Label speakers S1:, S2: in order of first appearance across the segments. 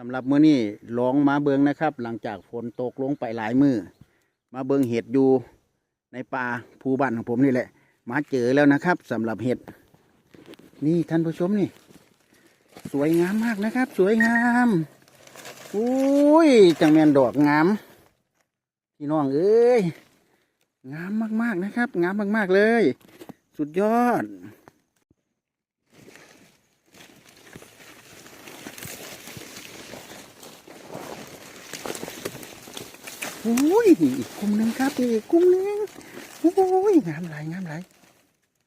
S1: สำหรับมื้อนี้ลองมาเบิงนะครับ หลังจากฝนตกลงไปหลายมือมาเบิงเห็ดอยู่ในป่าภูบ้านของผมนี่แหละ มาเจอแล้วนะครับสำหรับเห็ด นี่ท่านผู้ชมนี่ สวยงามมากนะครับ สวยงามอุ้ยจังแมนดอกงามพี่น้องเอ้ยงามมากๆนะครับ งามมากๆเลย สุดยอด อุ้ยอีกกลุ่มหนึ่งครับอีกกลุ่มหนึ่งโอ้ยงามหลายงามหลาย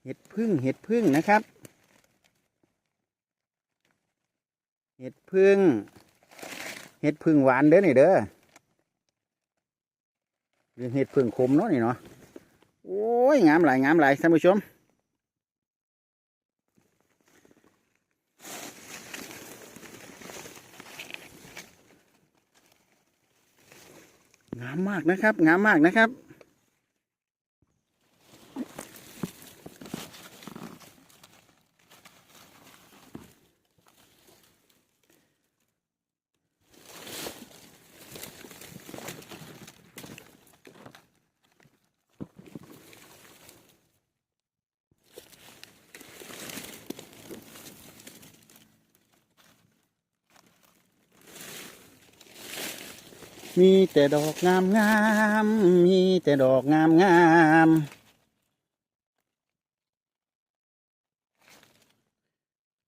S1: เห็ดพึ่งเห็ดพึ่งนะครับ เห็ดพึ่ง เห็ดพึ่งหวานเด้อนี่เด้อหรือเห็ดพึ่งขมเนาะนี่เนาะโอ้ยงามหลายงามหลายท่านผู้ชม งามมากนะครับ งามมากนะครับ มีแต่ดอกงามงามมีแต่ดอกงามงามๆ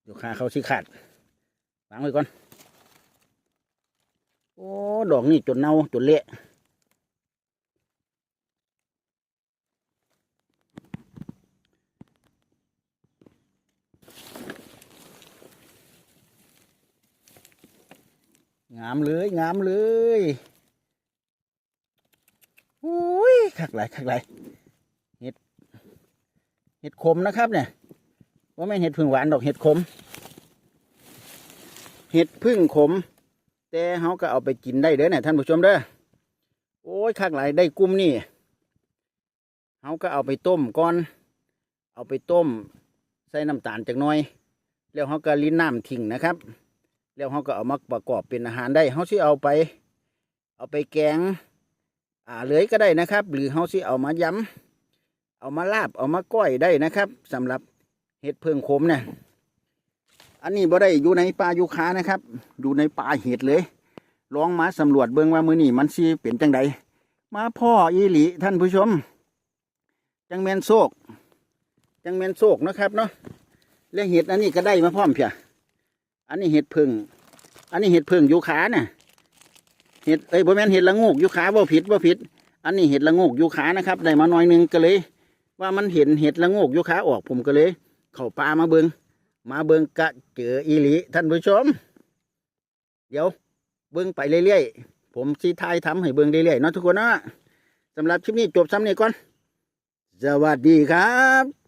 S1: อยู่ขาเขาสิขาดวางไว้ก่อน โอ้ ดอกนี่จนเน่าจนเละงามเลย งามเลย อุ้ยคักไหลายคักไหลเห็ด เห็ดขมนะครับ เนี่ยว่าไม่เห็ดพึ่งหวานดอกเห็ดขม เห็ดพึ่งขม แต่เขาก็เอาไปกินได้เด้อเนี่ยท่านผู้ชมเด้อ โอ้ยคักไหลได้กุ้มนี่เขาก็เอาไปต้มก่อน เอาไปต้ม ใส่น้ำตาลจักหน่อย แล้วเขาก็ลิ้นน้ำทิ้งนะครับ แล้วเขาก็เอามาประกอบเป็นอาหารได้เขาสิเอาไป เอาไปแกง อ่าเลยก็ได้นะครับ หรือเขาสิเอามาย้ำเอามาลาบเอามาก้อยได้นะครับสำหรับเห็ดเพิ่งขมเนี่ยอันนี้บ่ได้อยู่ในป่ายูคานะครับ อยู่ในป่าเห็ดเลยลองมาสำรวจเบิ่งว่ามือนี่มันสิเป็นจังใดมาพ่ออีหลีท่านผู้ชม จังแมนโศกจังแมนโศกนะครับเนาะเรื่องเห็ดอันนี้ก็ได้มาพร้อมเพียอันนี้เห็ดพึ่ง อันนี้เห็ดพึ่งยูขาน่ะ เห็ดเอ้ยบ่แม่นเห็ดละโงกยูขาบ่ผิดบ่ผิด อันนี้เห็ดละโงกยูขานะครับได้มาหน่อยหนึงก็เลย ว่ามันเห็นเห็ดละโงกยูขาออกผมก็เลย เข้าป่ามาเบิงมาเบิงกะเจออีหลีท่านผู้ชม เดี๋ยวเบิงไปเรื่อยๆผมสีทายทำให้เบิงเรื่อยๆเนาะทุกคนนะสำหรับคลิปนี้จบซ้ำนี้ก่อน สวัสดีครับ